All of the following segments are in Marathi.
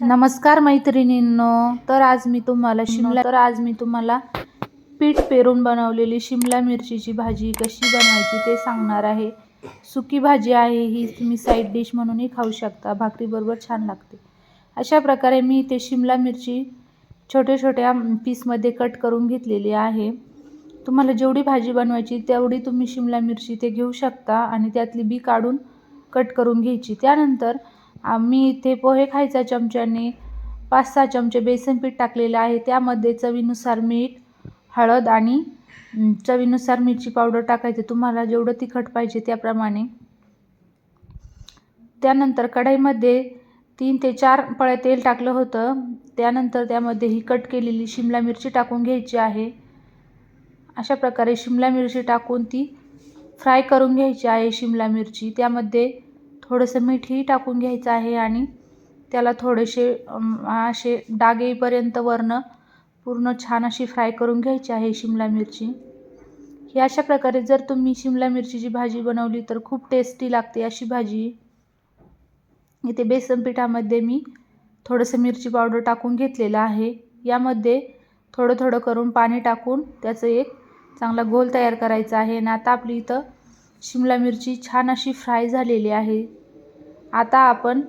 नमस्कार मैत्रिणींनो. तर आज मी तुम्हाला शिमला तर आज मी तुम्हाला पीठ पेरून बनवलेली शिमला मिरचीची भाजी कशी बनवायची ते सांगणार आहे. सुकी भाजी आहे ही तुम्ही साईड डिश म्हणूनही खाऊ शकता. भाकरीबरोबर छान लागते. अशा प्रकारे मी ते शिमला मिरची छोट्या छोट्या पीसमध्ये कट करून घेतलेली आहे. तुम्हाला जेवढी भाजी बनवायची तेवढी तुम्ही शिमला मिरची ते घेऊ शकता आणि त्यातली बी काढून कट करून घ्यायची. त्यानंतर आम्ही इथे पोहे खायच्या चमच्याने पाच सहा चमचे बेसन पीठ टाकलेलं आहे. त्यामध्ये चवीनुसार मीठ हळद आणि चवीनुसार मिरची पावडर टाकायचे. तुम्हाला जेवढं तिखट पाहिजे त्याप्रमाणे. त्यानंतर कढईमध्ये तीन ते चार पळ्या तेल टाकलं होतं. त्यानंतर त्यामध्ये ही कट केलेली शिमला मिरची टाकून घ्यायची आहे. अशा प्रकारे शिमला मिरची टाकून ती फ्राय करून घ्यायची आहे शिमला मिरची. त्यामध्ये थोडंसं मीठही टाकून घ्यायचं आहे आणि त्याला थोडेसे असे डाग येईपर्यंत वरनं पूर्ण छान अशी फ्राय करून घ्यायची आहे शिमला मिरची. ही अशा प्रकारे जर तुम्ही शिमला मिरचीची भाजी बनवली तर खूप टेस्टी लागते अशी भाजी. इथे बेसन पिठामध्ये मी थोडंसं मिरची पावडर टाकून घेतलेलं आहे. यामध्ये थोडं थोडं करून पाणी टाकून त्याचं एक चांगला घोल तयार करायचा आहे आणि आता आपली इथं शिमला मिरची छान अशी फ्राय झालेली आहे. आता आपण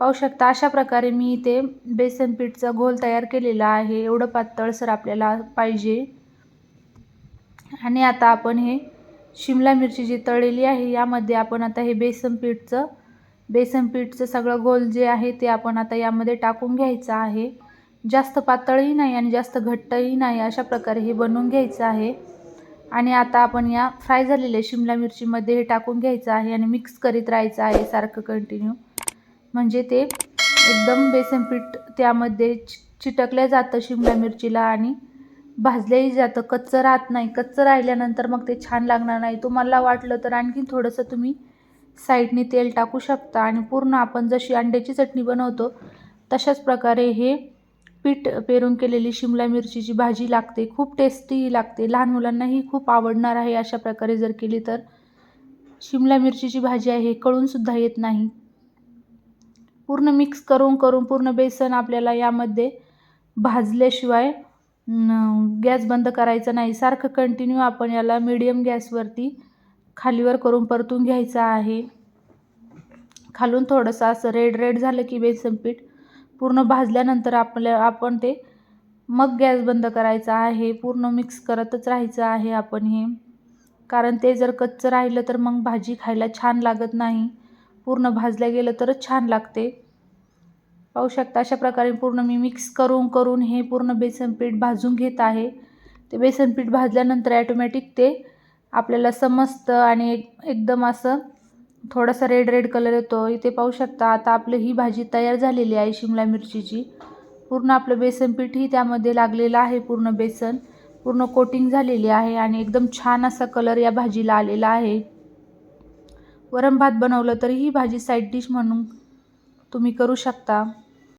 पाहू शकता अशा प्रकारे मी इथे बेसन पीठचा घोल तयार केलेला आहे. एवढं पातळसर आपल्याला पाहिजे. आणि आता आपण हे शिमला मिरची जी तळलेली आहे यामध्ये आपण आता हे बेसन पीठचं बेसन पीठचं सगळं गोल जे आहे ते आपण आता यामध्ये टाकून घ्यायचं आहे. जास्त पातळही नाही आणि जास्त घट्टही नाही अशा प्रकारे हे बनवून घ्यायचं आहे. आणि आता आपण या फ्राय झालेल्या शिमला मिरचीमध्ये हे टाकून घ्यायचं आहे आणि मिक्स करीत राहायचं आहे सारखं कंटिन्यू म्हणजे ते एकदम बेसन पीठ त्यामध्ये चि चिटकलं जातं शिमला मिरचीला आणि भाजलंही जातं. कच्चं राहत नाही. कच्चं राहिल्यानंतर मग ते छान लागणार नाही. तुम्हाला वाटलं तर आणखी थोडंसं तुम्ही साईडने तेल टाकू शकता आणि पूर्ण आपण जशी अंड्याची चटणी बनवतो तशाच प्रकारे हे पीठ पेरून केलेली शिमला मिरचीची भाजी लागते खूप टेस्टी लागते. लहान मुलांनाही खूप आवडणार आहे अशा प्रकारे जर केली तर. शिमला मिरचीची भाजी आहे कळूनसुद्धा येत नाही. पूर्ण मिक्स करून करून पूर्ण बेसन आपल्याला यामध्ये भाजल्याशिवाय गॅस बंद करायचा नाही. सारखं कंटिन्यू आपण याला मीडियम गॅसवरती खालीवर करून परतून घ्यायचं आहे. खालून थोडंसं असं रेड रेड झालं की बेसन पीठ पूर्ण भाजल्यानंतर आपल्या आपण ते मग गॅस बंद करायचा आहे पूर्ण मिक्स करतच राहायचं आहे आपण हे. कारण ते जर कच्चं राहिलं तर मग भाजी खायला छान लागत नाही. पूर्ण भाजल्या गेलं तरच छान लागते. पाहू शकता अशा प्रकारे पूर्ण मी मिक्स करून करून हे पूर्ण बेसन पीठ भाजून घेत आहे. ते बेसन पीठ भाजल्यानंतर ॲटोमॅटिक ते आपल्याला समजतं आणि एक एकदम असं थोडासा रेड रेड कलर येतो. इथे पाहू शकता आता आपलं ही भाजी तयार झालेली आहे शिमला मिरचीची. पूर्ण आपलं बेसन पीठही त्यामध्ये लागलेलं आहे पूर्ण बेसन. पूर्ण कोटिंग झालेली आहे आणि एकदम छान असा कलर या भाजीला आलेला आहे. वरण भात बनवलं तरी ही भाजी साईड डिश म्हणून तुम्ही करू शकता.